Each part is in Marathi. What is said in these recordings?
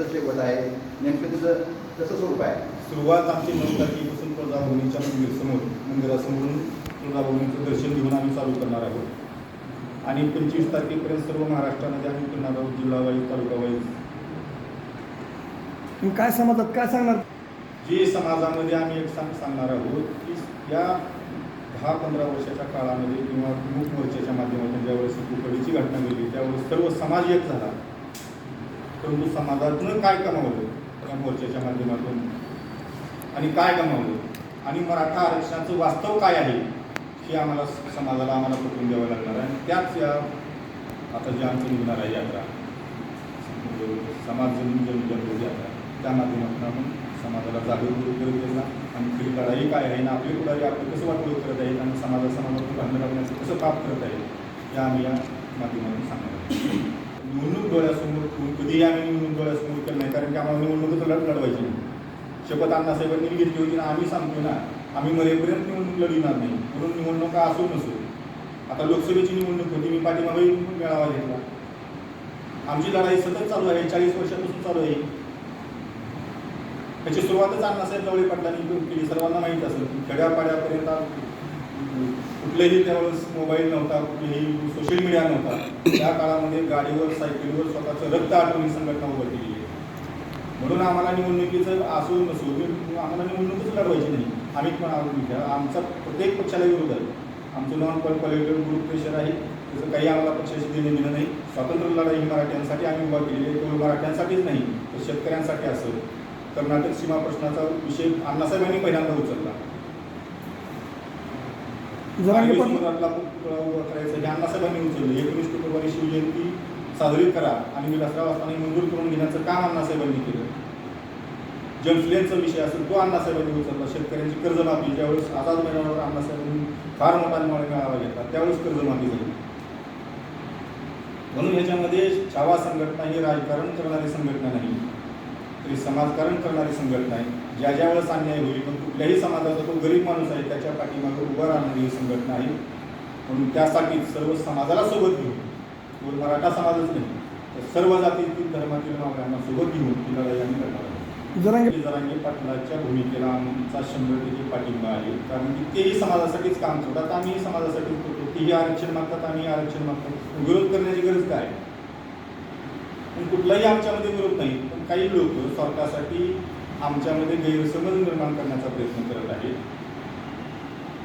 गट आहे. नेमकं त्याचं कसं स्वरूप आहे? सुरुवात आमची नऊ तारखेपासून तुळजाभवानीच्या मंदिरासमोर मंदिरासमोरून तुळजाभवानीचं दर्शन घेऊन आम्ही चालू करणार आहोत. आणि पंचवीस तारखेपर्यंत सर्व महाराष्ट्रामध्ये आम्ही करणार आहोत जिल्हा वाईज तालुका वाईज. तुम्ही काय समाजात काय सांगणार? जे समाजामध्ये आम्ही एक सांग सांगणार आहोत की या दहा पंधरा वर्षाच्या काळामध्ये किंवा मूक मोर्चाच्या माध्यमातून ज्यावेळेस कुकडीची घटना घडली त्यावेळेस सर्व समाज एक झाला. परंतु समाजातनं काय कमावलं? या मोर्चाच्या माध्यमातून. आणि काय कमावलं? आणि मराठा आरक्षणाचं वास्तव काय आहे? हे आम्हाला समाजाला आम्हाला पटवून द्यावं लागणार आहे. आणि त्याच या आता जे आमचं निघणार आहे यात्रा समाज जमीन जनजागृती यात्रा त्या माध्यमातून आपण समाजाला जागरूक करत यायला आणि खरी लढाई काय आहे आणि आपली पुढारी आपली कसं वाटलं करत आहेत आणि समाजासमाजातून भांडण लागण्याचं कसं पाप करत आहे या आम्ही या माध्यमातून सांगणार आहोत. निवडणूक डोळ्यासमोर कधीही आम्ही निवडणूक डोळ्यासमोर केलं नाही कारण की आम्हाला निवडणूकच लढ लढवायची नाही. शपथ अण्णासाहेबांनी घेतली होती ना आम्ही सांगतो ना आम्ही मरेपर्यंत निवडणूक लढविणार नाही. म्हणून निवडणुका असो नसो आता लोकसभेची निवडणूक होती मी पाठीमागे मेळावा घेतला. आमची लढाई सतत चालू आहे चाळीस वर्षापासून चालू आहे. त्याची सुरुवातच अण्णासाहेब जवळ पडला केली सर्वांना माहीत असेल खेड्यापाड्यापर्यंत कुठलेही त्यावेळेस मोबाईल नव्हता कुठलेही सोशल मीडिया नव्हता. त्या काळामध्ये गाडीवर सायकलीवर स्वतःचं रक्त आठवणी संघटना उभं केली आहे म्हणून आम्हाला निवडणुकीचं असो नसो आम्हाला निवडणुकीच लढवायची नाही. आम्ही पण आहोत आमचा प्रत्येक पक्षाला विरोध आहे. आमचं नॉन पॉलिटिकल ग्रुप प्रेशर आहे. त्याचं काही आम्हाला पक्षाशी देणं दिलं नाही. स्वातंत्र्य लढाई ही मराठ्यांसाठी आम्ही उभा केलेली आहे. केवळ मराठ्यांसाठीच नाही तर शेतकऱ्यांसाठी असेल कर्नाटक सीमा प्रश्नाचा विषय अण्णासाहेबांनी पहिल्यांदा उचलला. जरांगे पाटील अण्णासाहेबांनी उचललं एकोणीस फेब्रुवारी शिवजयंती साजरी करा आणि विलासराव असताना मंजूर करून घेण्याचं काम अण्णासाहेबांनी केलं. जम्सलेनचा विषय असेल तो अण्णासाहेबांनी उचलला. शेतकऱ्यांची कर्जमाफी ज्यावेळेस आझाद मैदानावर अण्णासाहेबांनी फार मोठा मेळावा घेतला त्यावेळेस कर्जमाफी झाली. म्हणून ह्याच्यामध्ये छावा संघटना ही राजकारण करणारी संघटना नाही. तरी समाजकारण करणारी संघटना आहे. ज्या ज्या वेळेस अन्याय होईल पण कुठल्याही समाजाचा तो गरीब माणूस आहे त्याच्या पाठीमागे उभा राहणारी ही संघटना आहे. म्हणून त्यासाठी सर्व समाजाला सोबत घेऊन केवळ मराठा समाजच नाही तर सर्व जातीतील धर्मातील मागण्यांना सोबत घेऊन ही लढाई आम्ही करणार जरांगे जरांगे पाटलाच्या भूमिकेला आमचा शंभर टक्के पाठिंबा आहे कारण की तेही समाजासाठीच काम करतात आम्ही समाजासाठीच करतो तेही आरक्षण मागतात आम्ही आरक्षण मागतो. विरोध करण्याची गरज काय पण कुठलाही आमच्यामध्ये विरोध नाही पण काही लोक स्वार्थासाठी आमच्यामध्ये गैरसमज निर्माण करण्याचा प्रयत्न करत आहेत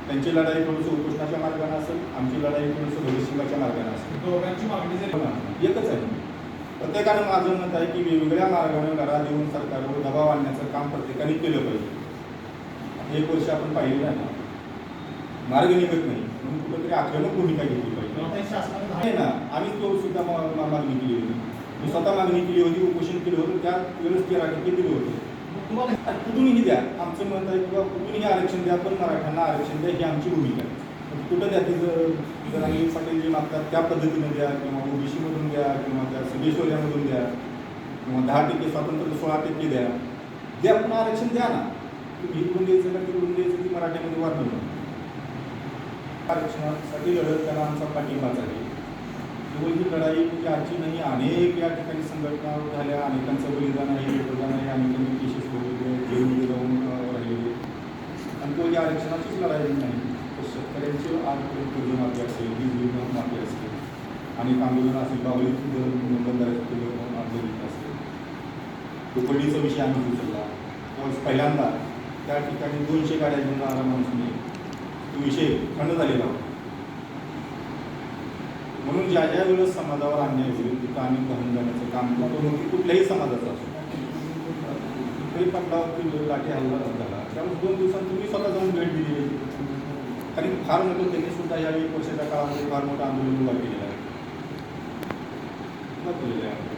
त्यांची लढाई थोडंसं उपोषणाच्या मार्गाने असेल आमची लढाई थोडंसं भविष्यकाच्या मार्गाने असेल. दोघांची मागणी जरी एकच आहे. प्रत्येकानं माझं मत आहे की वेगवेगळ्या मार्गाने लढा देऊन सरकारवर दबाव आणण्याचं काम प्रत्येकाने केलं पाहिजे. एक वर्ष आपण पाहिलेलं आहे ना. मार्ग निघत नाही. म्हणून कुठेतरी आक्रमक भूमिका घेतली पाहिजे. आहे ना. आम्ही तो सुद्धा मागणी केली होती. मी स्वतः मागणी केली होती उपोषण केलं होतं त्या वेळेस तेरा टक्के दिलं होतं. तुम्हाला कुठूनही द्या. आमचं मत आहे किंवा कुठूनही आरक्षण द्या पण मराठ्यांना आरक्षण द्या ही आमची भूमिका आहे. पण कुठं द्या ती जर अनिल पाटील जे मागतात त्या पद्धतीने द्या किंवा ओबीसीमधून द्या किंवा त्या सिद्धेश्वर्यामधून द्या किंवा दहा टक्के स्वातंत्र्य सोळा टक्के द्या. द्या पण आरक्षण द्या ना. तुम्ही इकडून द्यायचं का तिकडून द्यायचं ती मराठ्यामध्ये वाढलं आरक्षणासाठी लढत त्याला आमचा पाठिंबाच आहे. केवळ ही लढाई म्हणजे आजची नाही अनेक या ठिकाणी संघटना झाल्या अनेकांचं बलिदान आहे बलिदान आहे. अनेकांनी केसेस भोगले जेलमध्ये जाऊन राहिले. आणि तो या आरक्षणाचीच लढाई नाही. तर शेतकऱ्यांची आजपर्यंत कर्जमाफी असेल वीज बिल माफी असेल आणि आंदोलन असेल बावली बंधाऱ्याचं आंदोलन असेल. दुपडीचा विषय आम्ही उचलला. पहिल्यांदा त्या ठिकाणी दोनशे गाड्या घेऊन आला माणसाने. तो विषय खंड झालेला होता. म्हणून ज्या ज्या वेळेस समाजावर अन्याय होईल तिथं आम्ही वाहून जाण्याचं काम करतो. मग ते कुठल्याही समाजाचं असतो कुठल्याही पटलावरती लाठी हल्ला झाला त्यामुळे दोन दिवसात तुम्ही स्वतः जाऊन भेट दिली. आहे. कारण फार मोठं त्यांनी सुद्धा या एक वर्षाच्या काळामध्ये फार मोठं आंदोलन उभा केलेलं आहे. केलेलं आहे.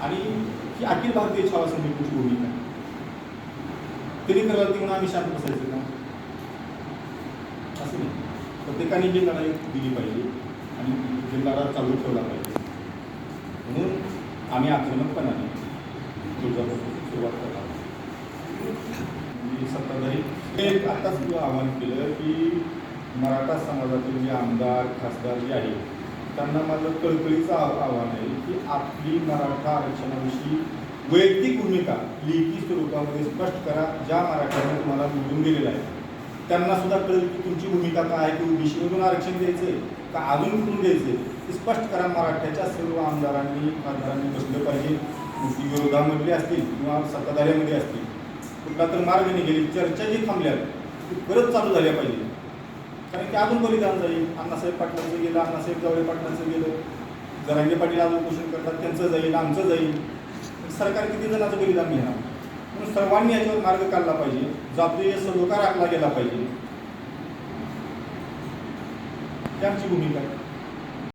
आणि ही अखिल भारतीय छावा समितीची भूमिका. तरी करायला ती म्हणून आम्ही शांत बसायचं का? असं नाही. प्रत्येकाने जी लढाई दिली पाहिजे आणि ही लढा चालू ठेवला पाहिजे. म्हणून आम्ही आक्रमकपणाने तुळजापूरपासून सुरुवात करणार मी सत्ताधारी. हे आत्ताच आवाहन केलं की मराठा समाजातील जे आमदार खासदार जे आहेत त्यांना माझं कळकळीचं आव्हान आहे की आपली मराठा आरक्षणाविषयी वैयक्तिक भूमिका लेखी स्वरूपामध्ये स्पष्ट करा ज्या मराठ्याने तुम्हाला निवडून दिलेला आहे. त्यांना सुद्धा कळेल की तुमची भूमिका काय आहे की ओबीसीमधून आरक्षण द्यायचंय का अजून कुठून द्यायचंय ते स्पष्ट करा मराठ्याच्या सर्व आमदारांनी खासदारांनी बसलं पाहिजे. मुस्लिम विरोधामधले असतील किंवा सत्ताधाऱ्यामध्ये असतील. कुठला तर मार्ग निघेल. चर्चा जी थांबल्या ती परत चालू झाल्या पाहिजे. कारण की अजून बलिदान जाईल. अण्णासाहेब पाटलांचं गेलं अण्णासाहेब जावळे पाटलांचं गेलं. जरांगे पाटील आज उपोषण करतात त्यांचं जाईल आमचं जाईल. सरकार किती जणांचं बलिदान घेणार? म्हणून सर्वांनी याच्यावर मार्ग काढला पाहिजे. जातीय सलोखा राखला गेला पाहिजे. त्यांची आमची भूमिका आहे.